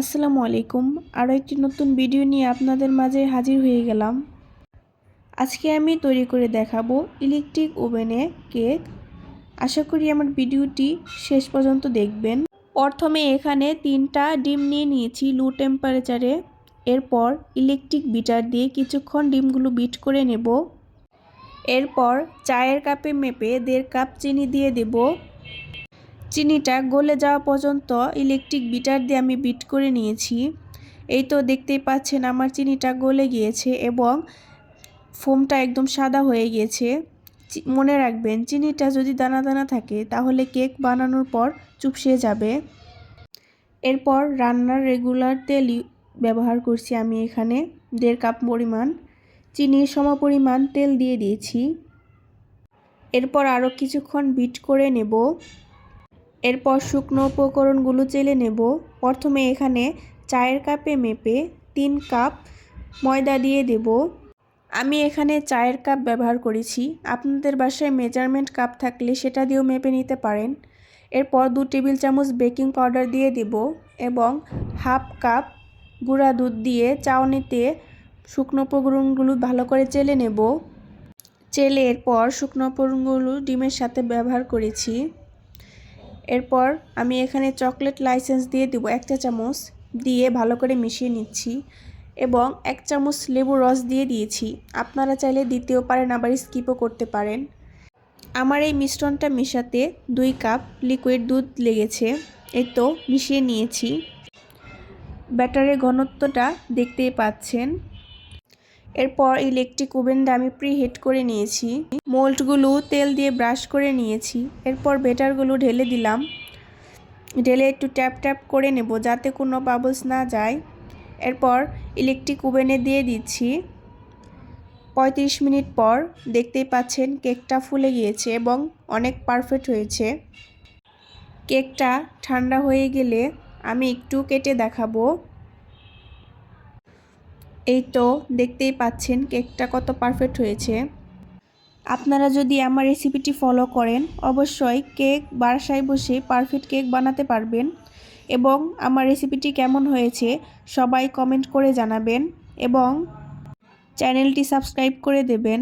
আসসালামু আলাইকুম। আরও একটি নতুন ভিডিও নিয়ে আপনাদের মাঝে হাজির হয়ে গেলাম। আজকে আমি তৈরি করে দেখাবো ইলেকট্রিক ওভেনে কেক। আশা করি আমার ভিডিওটি শেষ পর্যন্ত দেখবেন। প্রথমে এখানে তিনটা ডিম নিয়ে নিয়েছি লো টেম্পারেচারে। এরপর ইলেকট্রিক বিটার দিয়ে কিছুক্ষণ ডিমগুলো বিট করে নেব। এরপর চায়ের কাপে মেপে দেড় কাপ চিনি দিয়ে দেবো। চিনিটা গলে যাওয়া পর্যন্ত ইলেকট্রিক বিটার দিয়ে আমি বিট করে নিয়েছি। এই তো দেখতেই পাচ্ছেন আমার চিনিটা গলে গিয়েছে এবং ফোমটা একদম সাদা হয়ে গিয়েছে। মনে রাখবেন, চিনিটা যদি দানা দানা থাকে, তাহলে কেক বানানোর পর চুপসে যাবে। এরপর রান্নার রেগুলার তেল ব্যবহার করছি আমি এখানে, দেড় কাপ পরিমাণ। চিনির সমপরিমাণ তেল দিয়ে দিয়েছি। এরপর আরও কিছুক্ষণ বিট করে নেব। এরপর শুকনো উপকরণগুলো চেলে নেব। প্রথমে এখানে চায়ের কাপে মেপে তিন কাপ ময়দা দিয়ে দেব। আমি এখানে চায়ের কাপ ব্যবহার করেছি। আপনাদের বাসায় মেজারমেন্ট কাপ থাকলে সেটা দিয়েও মেপে নিতে পারেন। এরপর দু টেবিল চামচ বেকিং পাউডার দিয়ে দেব এবং হাফ কাপ গুঁড়া দুধ দিয়ে চাউনিতে শুকনো উপকরণগুলো ভালো করে চেলে নেব। চেলে এরপর শুকনো উপকরণগুলো ডিমের সাথে ব্যবহার করেছি। এরপর আমি এখানে চকলেট লাইসেন্স দিয়ে দিব এক চা চামচ দিয়ে ভালো করে মিশিয়ে নিচ্ছি এবং এক চামচ লেবু রস দিয়ে দিয়েছি। আপনারা চাইলে দিতেও পারেন, আবার স্কিপও করতে পারেন। আমার এই মিশ্রণটা মেশাতে দুই কাপ লিকুইড দুধ লেগেছে। এই তো, মিশিয়ে নিয়েছি। ব্যাটারের ঘনত্বটা দেখতেই পাচ্ছেন। এরপর ইলেকট্রিক ওভেনটা আমি প্রি হিট করে নিয়েছি। মোল্ডগুলো তেল দিয়ে ব্রাশ করে নিয়েছি। এরপর বেটারগুলো ঢেলে দিলাম। ঢেলে একটু ট্যাপ ট্যাপ করে নেব যাতে কোনো বাবলস না যায়। এরপর ইলেকট্রিক ওভেনে দিয়ে দিচ্ছি। পঁয়ত্রিশ মিনিট পর দেখতেই পাচ্ছেন কেকটা ফুলে গিয়েছে এবং অনেক পারফেক্ট হয়েছে। কেকটা ঠান্ডা হয়ে গেলে আমি একটু কেটে দেখাবো। এই তো, দেখতেই পাচ্ছেন কেকটা কত পারফেক্ট হয়েছে। আপনারা যদি আমার রেসিপিটি ফলো করেন, অবশ্যই কেক বাসায় বসে পারফেক্ট কেক বানাতে পারবেন এবং আমার রেসিপিটি কেমন হয়েছে সবাই কমেন্ট করে জানাবেন এবং চ্যানেলটি সাবস্ক্রাইব করে দেবেন।